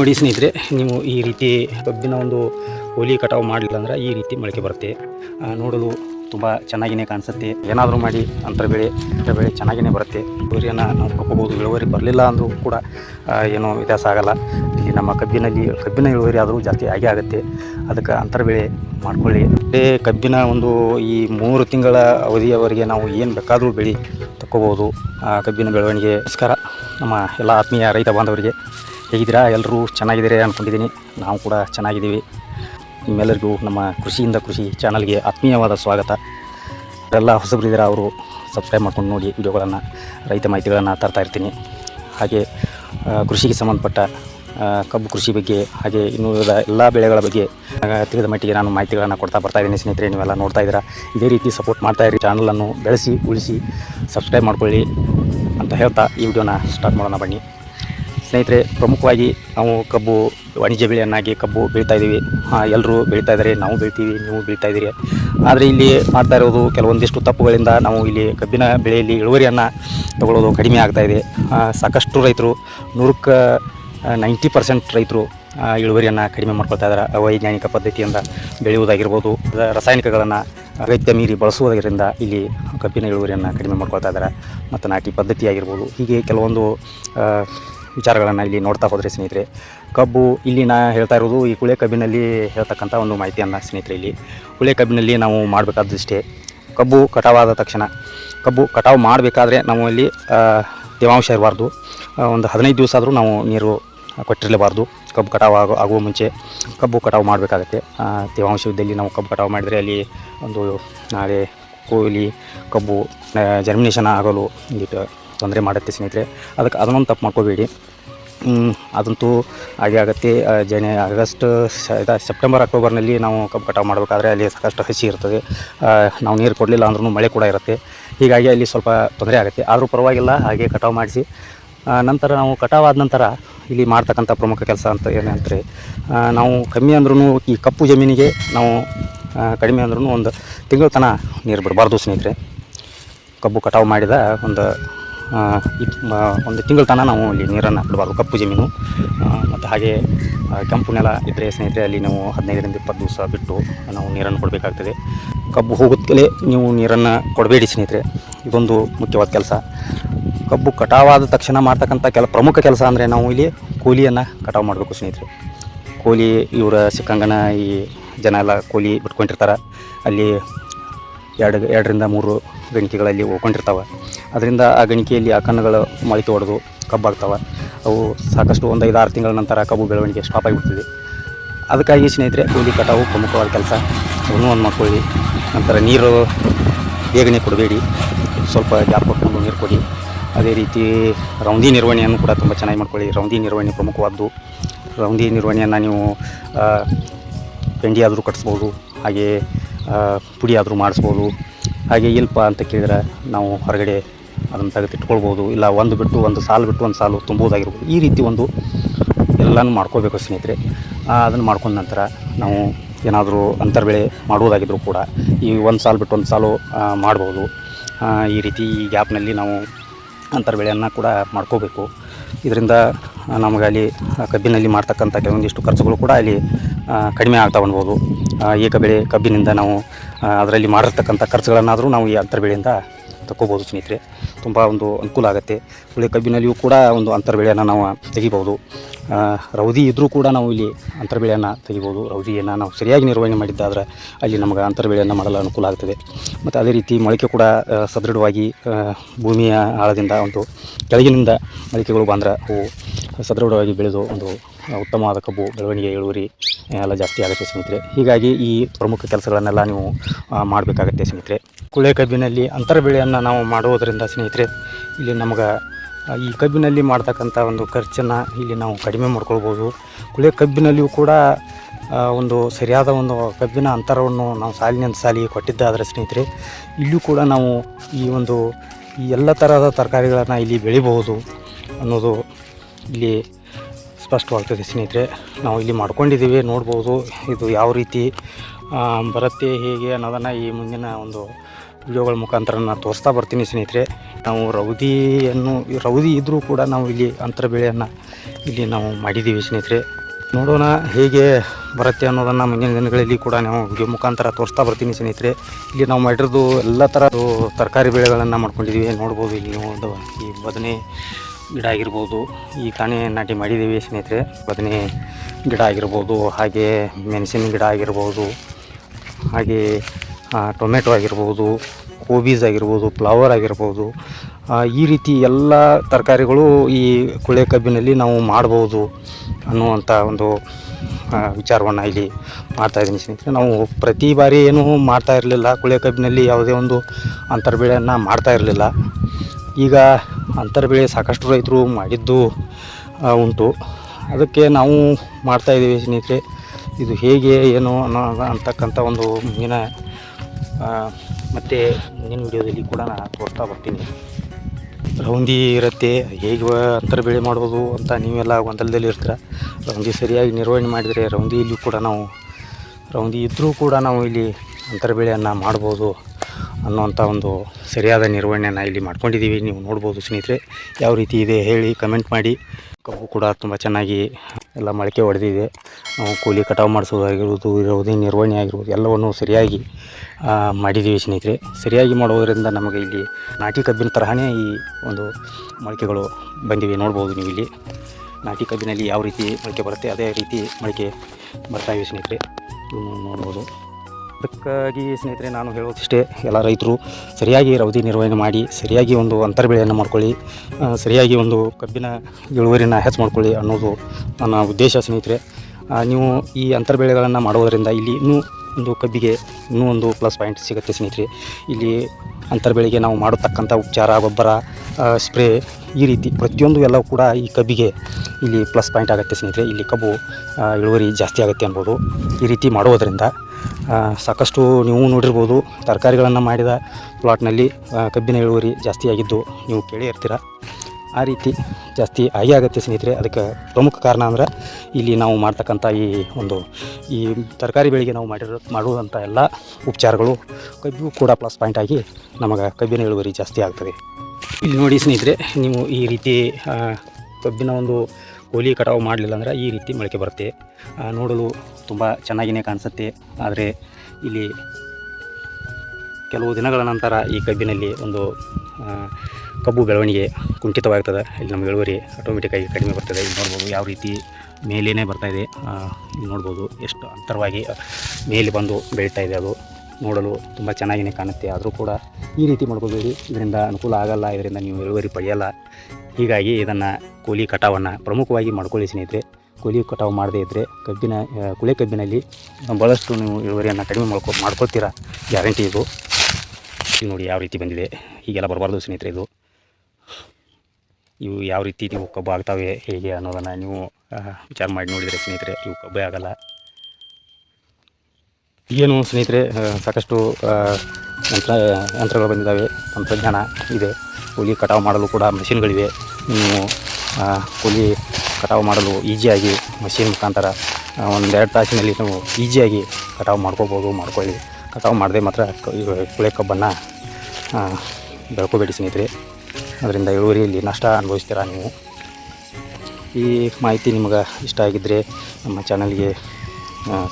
ನೋಡಿ ಸ್ನೇಹಿತರೆ, ನೀವು ಈ ರೀತಿ ಕಬ್ಬಿನ ಒಂದು ಹೋಲಿ ಕಟಾವು ಮಾಡಲಿಲ್ಲ ಅಂದ್ರೆ ಈ ರೀತಿ ಮೊಳಕೆ ಬರುತ್ತೆ. ನೋಡಲು ತುಂಬ ಚೆನ್ನಾಗಿನೇ ಕಾಣಿಸುತ್ತೆ. ಏನಾದರೂ ಮಾಡಿ ಅಂತರ ಬೆಳೆ ಅಂತರ ಬೆಳೆ ಚೆನ್ನಾಗಿನೇ ಬರುತ್ತೆ. ಇಳುವರಿಯನ್ನು ನಾವು ಪಡ್ಕೋಬೋದು ಇಳುವರಿ ಬರಲಿಲ್ಲ ಅಂದರೂ ಕೂಡ ಏನು ವ್ಯತ್ಯಾಸ ಆಗಲ್ಲ. ಇಲ್ಲಿ ನಮ್ಮ ಕಬ್ಬಿನಲ್ಲಿ, ಕಬ್ಬಿನ ಇಳುವರಿ ಆದರೂ ಜಾಸ್ತಿ ಆಗೇ ಆಗುತ್ತೆ. ಅದಕ್ಕೆ ಅಂತರ ಬೆಳೆ ಮಾಡಿಕೊಳ್ಳಿ. ಅದೇ ಕಬ್ಬಿನ ಒಂದು ಈ ಮೂರು ತಿಂಗಳ ಅವಧಿಯವರೆಗೆ ನಾವು ಏನು ಬೇಕಾದರೂ ಬೆಳೆ ತಕ್ಕೋಬೋದು. ಕಬ್ಬಿನ ಬೆಳವಣಿಗೆ ನಮಸ್ಕಾರ. ನಮ್ಮ ಎಲ್ಲ ಆತ್ಮೀಯ ರೈತ ಬಾಂಧವರಿಗೆ. ಹೇಗಿದ್ದೀರಾ? ಎಲ್ಲರೂ ಚೆನ್ನಾಗಿದ್ದೀರಿ ಅಂದ್ಕೊಂಡಿದ್ದೀನಿ ನಾವು ಕೂಡ ಚೆನ್ನಾಗಿದ್ದೀವಿ. ನಿಮ್ಮೆಲ್ಲರಿಗೂ ನಮ್ಮ ಕೃಷಿಯಿಂದ ಕೃಷಿ ಚಾನಲ್ಗೆ ಆತ್ಮೀಯವಾದ ಸ್ವಾಗತ. ಎಲ್ಲ ಹೊಸಬರಿದ್ದೀರಾ ಅವರು, ಸಬ್ಸ್ಕ್ರೈಬ್ ಮಾಡ್ಕೊಂಡು ನೋಡಿ ವಿಡಿಯೋಗಳನ್ನು, ರೈತ ಮಾಹಿತಿಗಳನ್ನು ತರ್ತಾ ಇರ್ತೀನಿ. ಹಾಗೆ ಕೃಷಿಗೆ ಸಂಬಂಧಪಟ್ಟ ಕಬ್ಬು ಕೃಷಿ ಬಗ್ಗೆ, ಹಾಗೆ ಇನ್ನೂ ಎಲ್ಲ ಬೆಳೆಗಳ ಬಗ್ಗೆ ತಿಳಿದ ಮಟ್ಟಿಗೆ ನಾನು ಮಾಹಿತಿಗಳನ್ನು ಕೊಡ್ತಾ ಬರ್ತಾ ಇದ್ದೀನಿ. ಸ್ನೇಹಿತರೆ, ನೀವೆಲ್ಲ ನೋಡ್ತಾ ಇದ್ದೀರಾ? ಇದೇ ರೀತಿ ಸಪೋರ್ಟ್ ಮಾಡ್ತಾ ಇರಿ. ಚಾನಲನ್ನು ಬೆಳೆಸಿ, ಉಳಿಸಿ, ಸಬ್ಸ್ಕ್ರೈಬ್ ಮಾಡ್ಕೊಳ್ಳಿ ಅಂತ ಹೇಳ್ತಾ ಈ ವಿಡಿಯೋನ ಸ್ಟಾರ್ಟ್ ಮಾಡೋಣ ಬನ್ನಿ. ಸ್ನೇಹಿತರೆ, ಪ್ರಮುಖವಾಗಿ ನಾವು ಕಬ್ಬು ವಾಣಿಜ್ಯ ಬೆಳೆಯನ್ನಾಗಿ ಕಬ್ಬು ಬೆಳೀತಾ ಇದ್ದೀವಿ. ಎಲ್ಲರೂ ಬೆಳೀತಾ ಇದ್ದಾರೆ, ನಾವು ಬೆಳಿತೀವಿ, ನೀವು ಬೆಳೀತಾ ಇದ್ದೀರಿ. ಆದರೆ ಇಲ್ಲಿ ಮಾಡ್ತಾ ಇರೋದು ಕೆಲವೊಂದಿಷ್ಟು ತಪ್ಪುಗಳಿಂದ ನಾವು ಇಲ್ಲಿ ಕಬ್ಬಿನ ಬೆಳೆಯಲ್ಲಿ ಇಳುವರಿಯನ್ನು ತಗೊಳ್ಳೋದು ಕಡಿಮೆ ಆಗ್ತಾ ಇದೆ. ಸಾಕಷ್ಟು ರೈತರು, ನೂರಕ್ಕೆ ನೈಂಟಿ ಪರ್ಸೆಂಟ್ ರೈತರು ಇಳುವರಿಯನ್ನು ಕಡಿಮೆ ಮಾಡ್ಕೊಳ್ತಾ ಇದ್ದಾರೆ. ಅವೈಜ್ಞಾನಿಕ ಪದ್ಧತಿಯಿಂದ ಬೆಳೆಯುವುದಾಗಿರ್ಬೋದು ರಾಸಾಯನಿಕಗಳನ್ನು ಅಗತ್ಯ ಮೀರಿ ಬಳಸುವುದರಿಂದ ಇಲ್ಲಿ ಕಬ್ಬಿನ ಇಳುವರಿಯನ್ನು ಕಡಿಮೆ ಮಾಡ್ಕೊಳ್ತಾ ಇದ್ದಾರೆ. ಮತ್ತು ನಾಟಿ ಪದ್ಧತಿ ಆಗಿರ್ಬೋದು ಹೀಗೆ ಕೆಲವೊಂದು ವಿಚಾರಗಳನ್ನು ಇಲ್ಲಿ ನೋಡ್ತಾ ಹೋದರೆ ಸ್ನೇಹಿತರೆ, ಕಬ್ಬು ಇಲ್ಲಿ ನಾ ಹೇಳ್ತಾ ಇರೋದು ಈ ಕುಳೆ ಕಬ್ಬಿನಲ್ಲಿ ಹೇಳ್ತಕ್ಕಂಥ ಒಂದು ಮಾಹಿತಿಯನ್ನು ಸ್ನೇಹಿತರೆ ಇಲ್ಲಿ. ಕುಳೆ ಕಬ್ಬಿನಲ್ಲಿ ನಾವು ಮಾಡಬೇಕಾದಷ್ಟೇ ಕಬ್ಬು ಕಟಾವಾದ ತಕ್ಷಣ, ಕಬ್ಬು ಕಟಾವು ಮಾಡಬೇಕಾದ್ರೆ ನಾವು ಇಲ್ಲಿ ತೇವಾಂಶ ಇರಬಾರ್ದು. ಒಂದು ಹದಿನೈದು ದಿವಸ ಆದರೂ ನಾವು ನೀರು ಕೊಟ್ಟಿರಲೇಬಾರ್ದು. ಕಬ್ಬು ಕಟಾವು ಆಗೋ, ಆಗುವ ಮುಂಚೆ ಕಬ್ಬು ಕಟಾವು ಮಾಡಬೇಕಾಗತ್ತೆ. ತೇವಾಂಶದಲ್ಲಿ ನಾವು ಕಬ್ಬು ಕಟಾವು ಮಾಡಿದರೆ ಅಲ್ಲಿ ಒಂದು ನಾಳೆ ಕೂಲಿ ಕಬ್ಬು ಜರ್ಮಿನೇಷನ್ ಆಗಲು ತೊಂದರೆ ಮಾಡುತ್ತೆ ಸ್ನೇಹಿತರೆ. ಅದಕ್ಕೆ ಅದನ್ನೊಂದು ತಪ್ಪು ಮಾಡ್ಕೋಬೇಡಿ. ಅದಂತೂ ಹಾಗೆ ಆಗುತ್ತೆ. ಜನ ಆಗಸ್ಟ್ ಇದು ಸೆಪ್ಟೆಂಬರ್, ಅಕ್ಟೋಬರ್ನಲ್ಲಿ ನಾವು ಕಬ್ಬು ಕಟಾವು ಮಾಡಬೇಕಾದ್ರೆ ಅಲ್ಲಿ ಸಾಕಷ್ಟು ಹಸಿ ಇರ್ತದೆ. ನಾವು ನೀರು ಕೊಡಲಿಲ್ಲ ಅಂದ್ರೂ ಮಳೆ ಕೂಡ ಇರುತ್ತೆ. ಹೀಗಾಗಿ ಅಲ್ಲಿ ಸ್ವಲ್ಪ ತೊಂದರೆ ಆಗುತ್ತೆ. ಆದರೂ ಪರವಾಗಿಲ್ಲ, ಹಾಗೆ ಕಟಾವು ಮಾಡಿಸಿ. ನಂತರ ನಾವು ಕಟಾವಾದ ನಂತರ ಇಲ್ಲಿ ಮಾಡ್ತಕ್ಕಂಥ ಪ್ರಮುಖ ಕೆಲಸ ಅಂತ ಏನಂದರೆ ನಾವು ಕಮ್ಮಿ ಅಂದ್ರೂ ಈ ಕಪ್ಪು ಜಮೀನಿಗೆ ನಾವು ಕಡಿಮೆ ಅಂದ್ರೂ ಒಂದು ತಿಂಗಳ ತನಕ ನೀರು ಬಿಡಬಾರ್ದು ಸ್ನೇಹಿತರೆ. ಕಬ್ಬು ಕಟಾವು ಮಾಡಿದ ಒಂದು ಒಂದು ತಿಂಗಳ ತನಕ ನಾವು ಇಲ್ಲಿ ನೀರನ್ನು ಬಿಡಬಾರ್ದು, ಕಪ್ಪು ಜಮೀನು. ಮತ್ತು ಹಾಗೆ ಕೆಂಪು ನೆಲ ಇದ್ದರೆ ಸ್ನೇಹಿತರೆ, ಅಲ್ಲಿ ನಾವು ಹದಿನೈದರಿಂದ ಇಪ್ಪತ್ತು ದಿವಸ ಬಿಟ್ಟು ನಾವು ನೀರನ್ನು ಕೊಡಬೇಕಾಗ್ತದೆ. ಕಬ್ಬು ಹೋಗುತ್ತಲೇ ನೀವು ನೀರನ್ನು ಕೊಡಬೇಡಿ ಸ್ನೇಹಿತರೆ. ಇದೊಂದು ಮುಖ್ಯವಾದ ಕೆಲಸ. ಕಬ್ಬು ಕಟಾವಾದ ತಕ್ಷಣ ಮಾಡ್ತಕ್ಕಂಥ ಕೆಲ ಪ್ರಮುಖ ಕೆಲಸ ಅಂದರೆ ನಾವು ಇಲ್ಲಿ ಕೂಲಿಯನ್ನು ಕಟಾವು ಮಾಡಬೇಕು ಸ್ನೇಹಿತರೆ. ಕೂಲಿ, ಇವರ ಸಿಕ್ಕಂಗನ ಈ ಜನ ಎಲ್ಲ ಕೂಲಿ ಬಿಟ್ಕೊಂಡಿರ್ತಾರೆ. ಅಲ್ಲಿ ಎರಡು, ಎರಡರಿಂದ ಮೂರು ಗಂಟೆಗಳಲ್ಲಿ ಉಳ್ಕೊಂಡಿರ್ತಾವೆ ಅದರಿಂದ ಆ ಗಣಿಕೆಯಲ್ಲಿ ಆ ಕಣ್ಣುಗಳು ಮೊಳಕೆ ಹೊಡೆದು ಕಬ್ಬಾಗ್ತವೆ. ಅವು ಸಾಕಷ್ಟು ಒಂದು ಐದು ಆರು ತಿಂಗಳ ನಂತರ ಕಬ್ಬು ಬೆಳವಣಿಗೆ ಸ್ಟಾಪ್ ಆಗಿಬಿಡ್ತದೆ. ಅದಕ್ಕಾಗಿ ಸ್ನೇಹಿತರೆ, ಕೂಲಿ ಕಟಾವು ಪ್ರಮುಖವಾದ ಕೆಲಸ. ಅದನ್ನು ಒಂದು ಮಾಡ್ಕೊಳ್ಳಿ. ನಂತರ ನೀರು ಬೇಗನೆ ಕೊಡಬೇಡಿ. ಸ್ವಲ್ಪ ಗ್ಯಾಪ್ ಕೊಟ್ಕೊಂಡು ನೀರು ಕೊಡಿ. ಅದೇ ರೀತಿ ರೌಂದಿ ನಿರ್ವಹಣೆಯನ್ನು ಕೂಡ ತುಂಬ ಚೆನ್ನಾಗಿ ಮಾಡ್ಕೊಳ್ಳಿ. ರೌಂದಿ ನಿರ್ವಹಣೆ ಪ್ರಮುಖವಾದ್ದು. ರೌಂದಿ ನಿರ್ವಹಣೆಯನ್ನು ನೀವು ಪೆಂಡಿ ಆದರೂ ಕಟ್ಟಿಸ್ಬೋದು ಹಾಗೆ ಪುಡಿ ಆದರೂ ಮಾಡಿಸ್ಬೋದು. ಹಾಗೆ ಇಲ್ಪ ಅಂತ ಕೇಳಿದ್ರೆ ನಾವು ಹೊರಗಡೆ ಅದನ್ನು ತೆಗೆದಿಟ್ಕೊಳ್ಬೋದು ಇಲ್ಲ ಒಂದು ಬಿಟ್ಟು ಒಂದು ಸಾಲು ಬಿಟ್ಟು ಒಂದು ಸಾಲು ತುಂಬೋದಾಗಿರ್ಬೋದು. ಈ ರೀತಿ ಒಂದು ಎಲ್ಲನೂ ಮಾಡ್ಕೋಬೇಕು ಸ್ನೇಹಿತರೆ. ಅದನ್ನು ಮಾಡ್ಕೊಂಡ ನಂತರ ನಾವು ಏನಾದರೂ ಅಂತರ್ ಬೆಳೆ ಮಾಡುವುದಾಗಿದ್ದರೂ ಕೂಡ ಈ ಒಂದು ಸಾಲು ಬಿಟ್ಟು ಒಂದು ಸಾಲು ಮಾಡ್ಬೋದು. ಈ ರೀತಿ ಈ ಗ್ಯಾಪ್ನಲ್ಲಿ ನಾವು ಅಂತರ್ ಬೆಳೆಯನ್ನು ಕೂಡ ಮಾಡ್ಕೋಬೇಕು ಇದರಿಂದ ನಮಗೆ ಅಲ್ಲಿ ಕಬ್ಬಿನಲ್ಲಿ ಮಾಡ್ತಕ್ಕಂಥ ಕೆಲವೊಂದಿಷ್ಟು ಖರ್ಚುಗಳು ಕೂಡ ಅಲ್ಲಿ ಕಡಿಮೆ ಆಗ್ತಾ ಅನ್ಬೋದು ಆ, ಏಕ ಬೆಳೆ ಕಬ್ಬಿನಿಂದ ನಾವು ಅದರಲ್ಲಿ ಮಾಡಿರ್ತಕ್ಕಂಥ ಖರ್ಚುಗಳನ್ನಾದರೂ ನಾವು ಈ ಅಂತರ್ ಬೆಳೆಯಿಂದ ತಗೋಬೋದು ಸ್ನೇಹಿತರೆ. ತುಂಬ ಒಂದು ಅನುಕೂಲ ಆಗುತ್ತೆ. ಹುಳಿ ಕಬ್ಬಿನಲ್ಲಿಯೂ ಕೂಡ ಒಂದು ಅಂತರ ಬೆಳೆಯನ್ನು ನಾವು ತೆಗಿಬೋದು. ರೌದಿ ಇದ್ದರೂ ಕೂಡ ನಾವು ಇಲ್ಲಿ ಅಂತರ ಬೆಳೆಯನ್ನು ತೆಗಿಬೋದು. ರೌದಿಯನ್ನು ನಾವು ಸರಿಯಾಗಿ ನಿರ್ವಹಣೆ ಮಾಡಿದ್ದಾದ್ರೆ ಅಲ್ಲಿ ನಮಗೆ ಅಂತರ ಬೆಳೆಯನ್ನು ಮಾಡಲು ಅನುಕೂಲ ಆಗ್ತದೆ. ಮತ್ತು ಅದೇ ರೀತಿ ಮೊಳಕೆ ಕೂಡ ಸದೃಢವಾಗಿ ಭೂಮಿಯ ಆಳದಿಂದ ಒಂದು ಕೆಳಗಿನಿಂದ ಮೊಳಕೆಗಳು ಬಂದ್ರೆ ಅವು ಸದೃಢವಾಗಿ ಬೆಳೆದು ಒಂದು ಉತ್ತಮವಾದ ಕಬ್ಬು, ಬೆಳವಣಿಗೆ, ಇಳುವರಿ ಎಲ್ಲ ಜಾಸ್ತಿ ಆಗುತ್ತೆ ಸ್ನೇಹಿತರೆ. ಹೀಗಾಗಿ ಈ ಪ್ರಮುಖ ಕೆಲಸಗಳನ್ನೆಲ್ಲ ನೀವು ಮಾಡಬೇಕಾಗತ್ತೆ ಸ್ನೇಹಿತರೆ. ಕುಳೆ ಕಬ್ಬಿನಲ್ಲಿ ಅಂತರ ಬೆಳೆಯನ್ನು ನಾವು ಮಾಡುವುದರಿಂದ ಸ್ನೇಹಿತರೆ, ಇಲ್ಲಿ ನಮಗೆ ಈ ಕಬ್ಬಿನಲ್ಲಿ ಮಾಡ್ತಕ್ಕಂಥ ಒಂದು ಖರ್ಚನ್ನು ಇಲ್ಲಿ ನಾವು ಕಡಿಮೆ ಮಾಡ್ಕೊಳ್ಬೋದು. ಕುಳೆ ಕಬ್ಬಿನಲ್ಲಿಯೂ ಕೂಡ ಒಂದು ಸರಿಯಾದ ಒಂದು ಕಬ್ಬಿನ ಅಂತರವನ್ನು ನಾವು ಸಾಲಿನಿಂದ ಸಾಲಿಗೆ ಕೊಟ್ಟಿದ್ದಾದರೆ ಸ್ನೇಹಿತರೆ, ಇಲ್ಲಿಯೂ ಕೂಡ ನಾವು ಈ ಒಂದು, ಈ ಎಲ್ಲ ಥರದ ತರಕಾರಿಗಳನ್ನು ಇಲ್ಲಿ ಬೆಳಿಬಹುದು ಅನ್ನೋದು ಇಲ್ಲಿ ಸ್ಪಷ್ಟವಾಗ್ತದೆ ಸ್ನೇಹಿತರೆ. ನಾವು ಇಲ್ಲಿ ಮಾಡ್ಕೊಂಡಿದ್ದೀವಿ, ನೋಡ್ಬೋದು ಇದು ಯಾವ ರೀತಿ ಬರುತ್ತೆ, ಹೇಗೆ ಅನ್ನೋದನ್ನು ಈ ಮುಂದಿನ ಒಂದು ವಿಡಿಯೋಗಳ ಮುಖಾಂತರ ನಾನು ತೋರಿಸ್ತಾ ಬರ್ತೀನಿ ಸ್ನೇಹಿತರೆ. ನಾವು ರೌದಿಯನ್ನು, ರೌದಿ ಇದ್ದರೂ ಕೂಡ ನಾವು ಇಲ್ಲಿ ಅಂತರ ಬೆಳೆಯನ್ನು ಇಲ್ಲಿ ನಾವು ಮಾಡಿದ್ದೀವಿ ಸ್ನೇಹಿತರೆ. ನೋಡೋಣ ಹೇಗೆ ಬರುತ್ತೆ ಅನ್ನೋದನ್ನು ಮುಂದಿನ ದಿನಗಳಲ್ಲಿ ಕೂಡ ನಾವು ವಿಡಿಯೋ ಮುಖಾಂತರ ತೋರಿಸ್ತಾ ಬರ್ತೀನಿ ಸ್ನೇಹಿತರೆ. ಇಲ್ಲಿ ನಾವು ಮಾಡಿರೋದು ಎಲ್ಲ ಥರದ್ದು ತರಕಾರಿ ಬೆಳೆಗಳನ್ನು ಮಾಡ್ಕೊಂಡಿದ್ದೀವಿ. ನೋಡ್ಬೋದು ಇಲ್ಲಿ ಒಂದು ಈ ಬದನೆ ಗಿಡ ಆಗಿರ್ಬೋದು ಈ ಕಣೆ ನಾಟಿ ಮಾಡಿದ್ದೀವಿ ಸ್ನೇಹಿತರೆ. ಬದನೆ ಗಿಡ ಆಗಿರ್ಬೋದು, ಹಾಗೆ ಮೆಣಸಿನ ಗಿಡ ಆಗಿರ್ಬೋದು, ಹಾಗೆ ಟೊಮೆಟೊ ಆಗಿರ್ಬೋದು ಕೋಬೀಸ್ ಆಗಿರ್ಬೋದು, ಫ್ಲವರ್ ಆಗಿರ್ಬೋದು ಈ ರೀತಿ ಎಲ್ಲ ತರಕಾರಿಗಳು ಈ ಕುಳೆ ಕಬ್ಬಿನಲ್ಲಿ ನಾವು ಮಾಡ್ಬೋದು ಅನ್ನುವಂಥ ಒಂದು ವಿಚಾರವನ್ನು ಇಲ್ಲಿ ಮಾಡ್ತಾ ಇದ್ದೀನಿ ಸ್ನೇಹಿತರೆ. ನಾವು ಪ್ರತಿ ಬಾರಿ ಏನೂ ಮಾಡ್ತಾ ಇರಲಿಲ್ಲ. ಕುಳೆ ಕಬ್ಬಿನಲ್ಲಿ ಯಾವುದೇ ಒಂದು ಅಂತರ್ಬೆಳೆಯನ್ನು ಮಾಡ್ತಾ ಇರಲಿಲ್ಲ. ಈಗ ಅಂತರ ಬೆಳೆ ಸಾಕಷ್ಟು ರೈತರು ಮಾಡಿದ್ದು ಉಂಟು. ಅದಕ್ಕೆ ನಾವು ಮಾಡ್ತಾ ಇದ್ದೀವಿ ಸ್ನೇಹಿತರೆ, ಇದು ಹೇಗೆ, ಏನು ಅನ್ನೋ ಅಂತಕ್ಕಂಥ ಒಂದು ಮುಂದಿನ ಮತ್ತು ಮತ್ತೆ ಮುಂದಿನ ವಿಡಿಯೋದಲ್ಲಿ ಕೂಡ ನಾನು ತೋರಿಸ್ತಾ ಬರ್ತೀನಿ. ರೌಂದಿ ಇರುತ್ತೆ ಹೇಗೆ ಅಂತರ ಬೆಳೆ ಮಾಡೋದು ಅಂತ ನೀವೆಲ್ಲ ಗೊಂದಲದಲ್ಲಿ ಇರ್ತೀರ. ರೌಂದಿ ಸರಿಯಾಗಿ ನಿರ್ವಹಣೆ ಮಾಡಿದರೆ ರೌಂದಿಯಲ್ಲಿ ಕೂಡ ನಾವು ರೌಂದಿ ಇದ್ದರೂ ಕೂಡ ನಾವು ಇಲ್ಲಿ ಅಂತರ ಬೆಳೆಯನ್ನು ಮಾಡ್ಬೋದು. ಅನ್ನುವಂಥ ಒಂದು ಸರಿಯಾದ ನಿರ್ವಹಣೆಯನ್ನು ಇಲ್ಲಿ ಮಾಡ್ಕೊಂಡಿದ್ದೀವಿ. ನೀವು ನೋಡ್ಬೋದು ಸ್ನೇಹಿತರೆ, ಯಾವ ರೀತಿ ಇದೆ ಹೇಳಿ ಕಮೆಂಟ್ ಮಾಡಿ. ಕಬ್ಬು ಕೂಡ ತುಂಬ ಚೆನ್ನಾಗಿ ಎಲ್ಲ ಮೊಳಕೆ ಹೊಡೆದಿದೆ ನಾವು ಕೂಲಿ ಕಟಾವು ಮಾಡಿಸೋದಾಗಿರ್ಬೋದು, ಇರೋದೇ ನಿರ್ವಹಣೆ ಆಗಿರ್ಬೋದು, ಎಲ್ಲವನ್ನು ಸರಿಯಾಗಿ ಮಾಡಿದ್ದೀವಿ ಸ್ನೇಹಿತರೆ. ಸರಿಯಾಗಿ ಮಾಡೋದರಿಂದ ನಮಗೆ ಇಲ್ಲಿ ನಾಟಿ ಕಬ್ಬಿನ ತರಹನೇ ಈ ಒಂದು ಮೊಳಕೆಗಳು ಬಂದಿವೆ. ನೋಡ್ಬೋದು ನೀವು ಇಲ್ಲಿ ನಾಟಿ ಕಬ್ಬಿನಲ್ಲಿ ಯಾವ ರೀತಿ ಮೊಳಕೆ ಬರುತ್ತೆ, ಅದೇ ರೀತಿ ಮೊಳಕೆ ಬರ್ತಾ ಇವೆ ಸ್ನೇಹಿತರೆ. ನೋಡ್ಬೋದು. ಅದಕ್ಕಾಗಿ ಸ್ನೇಹಿತರೆ, ನಾನು ಹೇಳೋದಿಷ್ಟೇ, ಎಲ್ಲ ರೈತರು ಸರಿಯಾಗಿ ರವದಿ ನಿರ್ವಹಣೆ ಮಾಡಿ, ಸರಿಯಾಗಿ ಒಂದು ಅಂತರ ಬೆಳೆಯನ್ನು ಮಾಡ್ಕೊಳ್ಳಿ ಸರಿಯಾಗಿ ಒಂದು ಕಬ್ಬಿನ ಇಳುವರಿನ ಹೆಚ್ಚು ಮಾಡ್ಕೊಳ್ಳಿ ಅನ್ನೋದು ನನ್ನ ಉದ್ದೇಶ ಸ್ನೇಹಿತರೆ. ನೀವು ಈ ಅಂತರ ಬೆಳೆಗಳನ್ನು ಮಾಡೋದರಿಂದ ಇಲ್ಲಿ ಇನ್ನೂ ಒಂದು ಕಬ್ಬಿಗೆ ಇನ್ನೂ ಒಂದು ಪ್ಲಸ್ ಪಾಯಿಂಟ್ ಸಿಗುತ್ತೆ ಸ್ನೇಹಿತರೆ. ಇಲ್ಲಿ ಅಂತರ ಬೆಳೆಗೆ ನಾವು ಮಾಡತಕ್ಕಂಥ ಉಪಚಾರ ಗೊಬ್ಬರ ಸ್ಪ್ರೇ ಈ ರೀತಿ ಪ್ರತಿಯೊಂದು ಎಲ್ಲವೂ ಕೂಡ ಈ ಕಬ್ಬಿಗೆ ಇಲ್ಲಿ ಪ್ಲಸ್ ಪಾಯಿಂಟ್ ಆಗುತ್ತೆ ಸ್ನೇಹಿತರೆ. ಇಲ್ಲಿ ಕಬ್ಬು ಇಳುವರಿ ಜಾಸ್ತಿ ಆಗುತ್ತೆ ಅನ್ಬೋದು. ಈ ರೀತಿ ಮಾಡೋದರಿಂದ ಸಾಕಷ್ಟು ನೀವು ನೋಡಿರ್ಬೋದು ತರಕಾರಿಗಳನ್ನು ಮಾಡಿದ ಪ್ಲಾಟ್ನಲ್ಲಿ ಕಬ್ಬಿನ ಇಳುವರಿ ಜಾಸ್ತಿ ಆಗಿದ್ದು ನೀವು ಕೇಳಿ ಇರ್ತೀರ. ಆ ರೀತಿ ಜಾಸ್ತಿ ಆಗೇ ಆಗುತ್ತೆ ಸ್ನೇಹಿತರೆ. ಅದಕ್ಕೆ ಪ್ರಮುಖ ಕಾರಣ ಅಂದ್ರೆ ಇಲ್ಲಿ ನಾವು ಮಾಡ್ತಕ್ಕಂಥ ಈ ಒಂದು ಈ ತರಕಾರಿ ಬೆಳೆಗೆ ನಾವು ಮಾಡಿರೋ ಮಾಡುವಂಥ ಎಲ್ಲ ಉಪಚಾರಗಳು ಕಬ್ಬಿಗೂ ಕೂಡ ಪ್ಲಸ್ ಪಾಯಿಂಟ್ ಆಗಿ ನಮಗೆ ಕಬ್ಬಿನ ಇಳುವರಿ ಜಾಸ್ತಿ ಆಗ್ತದೆ. ಇಲ್ಲಿ ನೋಡಿ ಸ್ನೇಹಿತರೆ, ನೀವು ಈ ರೀತಿ ಕಬ್ಬಿನ ಒಂದು ಕೋಲಿ ಕಟಾವು ಮಾಡಲಿಲ್ಲ ಅಂದ್ರೆ ಈ ರೀತಿ ಮೊಳಕೆ ಬರುತ್ತೆ. ನೋಡಲು ತುಂಬ ಚೆನ್ನಾಗಿಯೇ ಕಾಣಿಸುತ್ತೆ. ಆದರೆ ಇಲ್ಲಿ ಕೆಲವು ದಿನಗಳ ನಂತರ ಈ ಕಬ್ಬಿನಲ್ಲಿ ಒಂದು ಕಬ್ಬು ಬೆಳವಣಿಗೆ ಕುಂಠಿತವಾಗ್ತದೆ. ಇಲ್ಲಿ ನಮ್ಮ ಇಳುವರಿ ಆಟೋಮೆಟಿಕ್ಕಾಗಿ ಕಡಿಮೆ ಬರ್ತದೆ. ಇಲ್ಲಿ ನೋಡ್ಬೋದು ಯಾವ ರೀತಿ ಮೇಲೇನೇ ಬರ್ತಾ ಇದೆ. ಆ, ಇಲ್ಲಿ ನೋಡ್ಬೋದು ಎಷ್ಟು ಅಂತರವಾಗಿ ಮೇಲೆ ಬಂದು ಬೆಳೀತಾ ಇದೆ ಅದು. ನೋಡಲು ತುಂಬ ಚೆನ್ನಾಗಿಯೇ ಕಾಣುತ್ತೆ. ಆದರೂ ಕೂಡ ಈ ರೀತಿ ಮಾಡ್ಕೋಬೇಡಿ. ಇದರಿಂದ ಅನುಕೂಲ ಆಗಲ್ಲ. ಇದರಿಂದ ನೀವು ಇಳುವರಿ ಪಡೆಯಲ್ಲ. ಹೀಗಾಗಿ ಇದನ್ನು ಕೂಲಿ ಕಟಾವನ್ನು ಪ್ರಮುಖವಾಗಿ ಮಾಡ್ಕೊಳ್ಳಿ ಸ್ನೇಹಿತರೆ. ಕೂಲಿ ಕಟಾವು ಮಾಡದೇ ಇದ್ದರೆ ಕಬ್ಬಿನ ಕುಳೆ ಕಬ್ಬಿನಲ್ಲಿ ಭಾಳಷ್ಟು ನೀವು ಇಳುವರಿಯನ್ನು ಕಡಿಮೆ ಮಾಡ್ಕೊ ಮಾಡ್ಕೊಳ್ತೀರಾ. ಗ್ಯಾರಂಟಿ ಇದು. ಇಲ್ಲಿ ನೋಡಿ ಯಾವ ರೀತಿ ಬಂದಿದೆ ಹೀಗೆಲ್ಲ ಬರಬಾರ್ದು ಸ್ನೇಹಿತರೆ ಇದು ಇವು ಯಾವ ರೀತಿ ನೀವು ಕಬ್ಬು ಆಗ್ತಾವೆ ಹೇಗೆ ಅನ್ನೋದನ್ನು ನೀವು ವಿಚಾರ ಮಾಡಿ ನೋಡಿದರೆ ಸ್ನೇಹಿತರೆ ಇವು ಕಬ್ಬೇ ಆಗಲ್ಲ ಏನು ಸ್ನೇಹಿತರೆ ಸಾಕಷ್ಟು ಯಂತ್ರ ಯಂತ್ರಗಳು ಬಂದಿದ್ದಾವೆ ತಂತ್ರಜ್ಞಾನ ಇದೆ ಕೂಲಿ ಕಟಾವು ಮಾಡಲು ಕೂಡ ಮಷಿನ್ಗಳಿವೆ ನೀವು ಕೂಲಿ ಕಟಾವು ಮಾಡಲು ಈಸಿಯಾಗಿ ಮಷಿನ್ ಮುಖಾಂತರ ಒಂದು ಒಂದೆರಡು ತಾಸಿನಲ್ಲಿ ನೀವು ಈಸಿಯಾಗಿ ಕಟಾವು ಮಾಡ್ಕೋಬೋದು ಮಾಡ್ಕೊಳ್ಳಿ ಕಟಾವು ಮಾಡದೆ ಮಾತ್ರ ಕುಳೆ ಕಬ್ಬನ್ನು ಬೆಳ್ಕೋಬೇಡಿ ಸ್ನೇಹಿತರೆ. ಅದರಿಂದ ಇಳುವರಿಯಲ್ಲಿ ನಷ್ಟ ಅನುಭವಿಸ್ತೀರಾ ನೀವು? ಈ ಮಾಹಿತಿ ನಿಮಗೆ ಇಷ್ಟ ಆಗಿದ್ದರೆ ನಮ್ಮ ಚಾನಲ್ಗೆ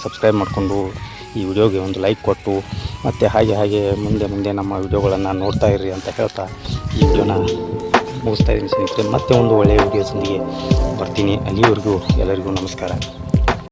ಸಬ್ಸ್ಕ್ರೈಬ್ ಮಾಡಿಕೊಂಡು ಈ ವಿಡಿಯೋಗೆ ಒಂದು ಲೈಕ್ ಕೊಟ್ಟು, ಮತ್ತು ಹಾಗೆ ಹಾಗೆ ಮುಂದೆ ಮುಂದೆ ನಮ್ಮ ವಿಡಿಯೋಗಳನ್ನು ನೋಡ್ತಾ ಇರ್ರಿ ಅಂತ ಹೇಳ್ತಾ ಈ ವಿಡಿಯೋನ ಮುಗಿಸ್ತಾ ಇದ್ದೀನಿ ಸ್ನೇಹಿತರೆ. ಮತ್ತೆ ಒಂದು ಒಳ್ಳೆಯ ವಿಡಿಯೋಸೊಂದಿಗೆ ಬರ್ತೀನಿ. ಅಲ್ಲಿವರೆಗೂ ಎಲ್ಲರಿಗೂ ನಮಸ್ಕಾರ.